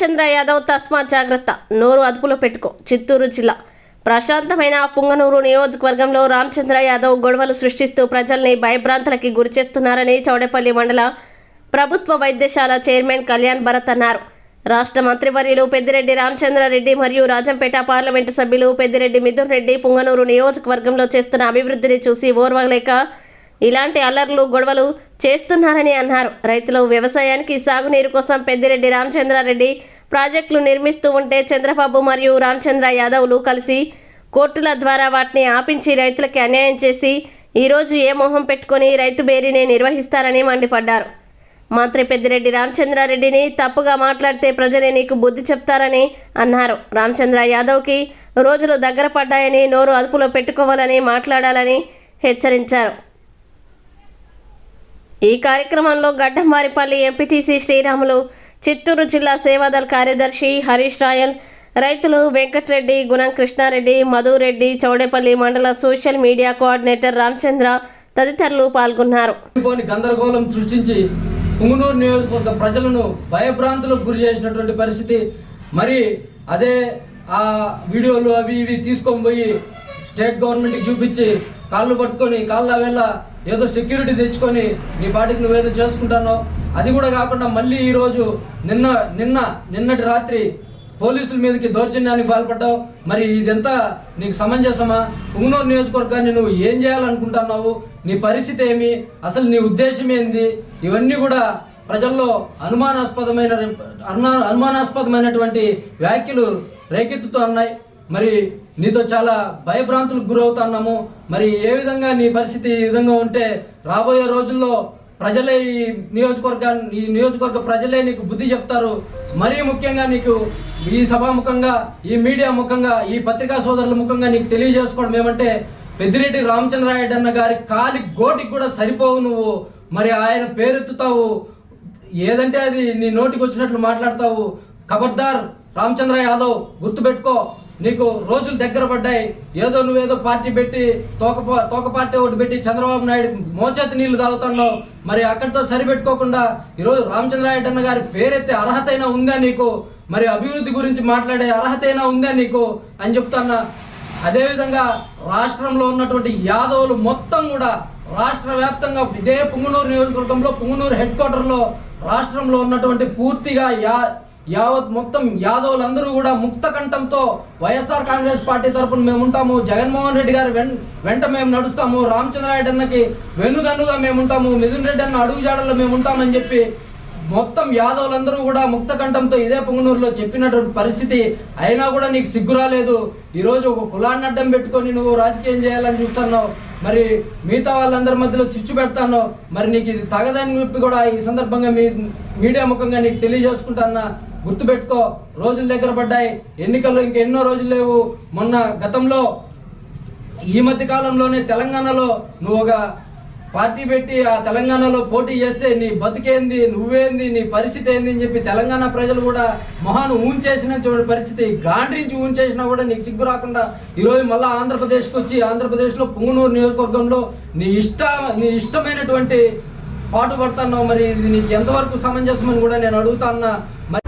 రామచంద్ర యాదవ్ తస్మా జాగ్రత్త. నోరు అదుపులో పెట్టుకో. చిత్తూరు జిల్లా. ప్రశాంతమైన పుంగనూరు నియోజకవర్గంలో రామచంద్ర యాదవ్ గొడవలు సృష్టిస్తూ ప్రజల్ని భయభ్రాంతులకి గురిచేస్తున్నారని చౌడేపల్లి మండల ప్రభుత్వ వైద్యశాల చైర్మన్ కళ్యాణ్ భరత్ అన్నారు. రాష్ట్ర మంత్రివర్యులు పెద్దిరెడ్డి రామచంద్రారెడ్డి మరియు రాజంపేట పార్లమెంటు సభ్యులు పెద్దిరెడ్డి మిథున్ రెడ్డి పుంగనూరు నియోజకవర్గంలో చేస్తున్న అభివృద్ధిని చూసి ఓర్వలేక ఇలాంటి అల్లర్లు గొడవలు చేస్తున్నారని అన్నారు. రైతులు వ్యవసాయానికి సాగునీరు కోసం పెద్దిరెడ్డి రామచంద్రారెడ్డి ప్రాజెక్టులు నిర్మిస్తూ ఉంటే చంద్రబాబు మరియు రామచంద్ర యాదవ్లు కలిసి కోర్టుల ద్వారా వాటిని ఆపించి రైతులకి అన్యాయం చేసి ఈరోజు ఏ మొహం పెట్టుకొని రైతు బేరీని నిర్వహిస్తారని మండిపడ్డారు. మంత్రి పెద్దిరెడ్డి రామచంద్రారెడ్డిని తప్పుగా మాట్లాడితే ప్రజలే నీకు బుద్ధి చెప్తారని అన్నారు. రామచంద్ర యాదవ్కి రోజులు దగ్గర పడ్డాయని నోరు అదుపులో పెట్టుకోవాలని మాట్లాడాలని హెచ్చరించారు. ఈ కార్యక్రమంలో గడ్డమారిపల్లి ఎంపీటీసీ శ్రీరాములు చిత్తూరు జిల్లా సేవాదల్ కార్యదర్శి హరీష్ రాయల్ రైతులు వెంకటరెడ్డి గుణం కృష్ణారెడ్డి మధురెడ్డి చౌడేపల్లి మండల సోషల్ మీడియా కోఆర్డినేటర్ రామచంద్ర తదితరులు పాల్గొన్నారు. గందరగోళం సృష్టించి పుంగనూరు నియోజకవర్గ ప్రజలను భయభ్రాంతులకు గురి చేసినటువంటి పరిస్థితి మరి అదే ఆ వీడియోలు అవి ఇవి తీసుకొని పోయి స్టేట్ గవర్నమెంట్కి చూపించి కాళ్ళు పట్టుకొని కాళ్ళ వేళ ఏదో సెక్యూరిటీ తెచ్చుకొని నీ పాటికి నువ్వేదో చేసుకుంటానో అది కూడా కాకుండా మళ్ళీ ఈరోజు నిన్న నిన్న నిన్నటి రాత్రి పోలీసుల మీదకి దౌర్జన్యానికి పాల్పడ్డావు. మరి ఇదంతా నీకు సమంజసమా? ఉంగనూరు నియోజకవర్గాన్ని నువ్వు ఏం చేయాలనుకుంటున్నావు? నీ పరిస్థితి ఏమి? అసలు నీ ఉద్దేశం ఏంది? ఇవన్నీ కూడా ప్రజల్లో అనుమానాస్పదమైన అనుమా- అనుమానాస్పదమైనటువంటి వ్యాఖ్యలు రేకెత్తుతూ ఉన్నాయి. మరి నీతో చాలా భయభ్రాంతులకు గురవుతున్నాము. మరి ఏ విధంగా నీ పరిస్థితి ఈ విధంగా ఉంటే రాబోయే రోజుల్లో ప్రజలే ఈ నియోజకవర్గాన్ని ఈ నియోజకవర్గ ప్రజలే నీకు బుద్ధి చెప్తారు. మరీ ముఖ్యంగా నీకు ఈ సభాముఖంగా ఈ మీడియా ముఖంగా ఈ పత్రికా సోదరుల ముఖంగా నీకు తెలియజేసుకోవడం ఏమంటే పెద్దిరెడ్డి రామచంద్రారెడ్డి అన్న గారి కాలి గోటికి కూడా సరిపోవు నువ్వు. మరి ఆయన పేరెత్తుతావు. ఏదంటే అది నీ నోటికి వచ్చినట్లు మాట్లాడతావు. ఖబర్దార్ రామచంద్ర యాదవ్ గుర్తుపెట్టుకో. నీకు రోజులు దగ్గర పడ్డాయి. ఏదో నువ్వేదో పార్టీ పెట్టి తోక పా- తోక పార్టీ ఒకటి పెట్టి చంద్రబాబు నాయుడు మోచేతి నీళ్ళు తాగుతున్నావు. మరి అక్కడితో సరిపెట్టుకోకుండా ఈరోజు రామచంద్రారెడ్డి గారి పేరెత్తే అర్హత అయినా ఉందా నీకు? మరి అభివృద్ధి గురించి మాట్లాడే అర్హత అయినా ఉందా నీకు? అని చెప్తున్నా. అదేవిధంగా రాష్ట్రంలో ఉన్నటువంటి యాదవులు మొత్తం కూడా రాష్ట్ర వ్యాప్తంగా ఇదే పుంగనూరు నియోజకవర్గంలో పుంగనూరు హెడ్ క్వార్టర్లో రాష్ట్రంలో ఉన్నటువంటి పూర్తిగా యా యావత్ మొత్తం యాదవులందరూ కూడా ముక్త కంఠంతో వైఎస్ఆర్ కాంగ్రెస్ పార్టీ తరఫున మేము ఉంటాము. జగన్మోహన్ రెడ్డి గారి వెంట మేము నడుస్తాము. రామచంద్రారెడ్డి అన్నకి వెన్నుదన్నుగా మేము ఉంటాము. మిథున్ రెడ్డి అన్న అడుగుజాడల్లో మేము ఉంటామని చెప్పి మొత్తం యాదవులందరూ కూడా ముక్త కంఠంతో ఇదే పొంగనూరులో చెప్పినటువంటి పరిస్థితి అయినా కూడా నీకు సిగ్గు రాలేదు. ఈరోజు ఒక కులాన్ని అడ్డం పెట్టుకొని నువ్వు రాజకీయం చేయాలని చూస్తున్నావు. మరి మిగతా వాళ్ళందరి మధ్యలో చిచ్చు పెడతాను మరి నీకు ఇది తగదని చెప్పి కూడా ఈ సందర్భంగా మీ మీడియా ముఖంగా నీకు తెలియజేసుకుంటానా గుర్తుపెట్టుకో రోజులు దగ్గర పడ్డాయి. ఎన్నికల్లో ఇంకెన్నో రోజులు లేవు. మొన్న గతంలో ఈ మధ్య కాలంలోనే తెలంగాణలో నువ్వు ఒక పార్టీ పెట్టి ఆ తెలంగాణలో పోటీ చేస్తే నీ బతికేంది నువ్వేంది నీ పరిస్థితి ఏంది అని చెప్పి తెలంగాణ ప్రజలు కూడా మొహాను ఊంచేసిన పరిస్థితి. గాండ్రించి ఊంచేసినా కూడా నీకు సిగ్గు రాకుండా ఈరోజు మళ్ళీ ఆంధ్రప్రదేశ్కి వచ్చి ఆంధ్రప్రదేశ్లో పుంగనూరు నియోజకవర్గంలో నీ ఇష్ట నీ ఇష్టమైనటువంటి పాటు పడుతున్నావు. మరి ఇది నీకు ఎంతవరకు సమంజసమని కూడా నేను అడుగుతా మరి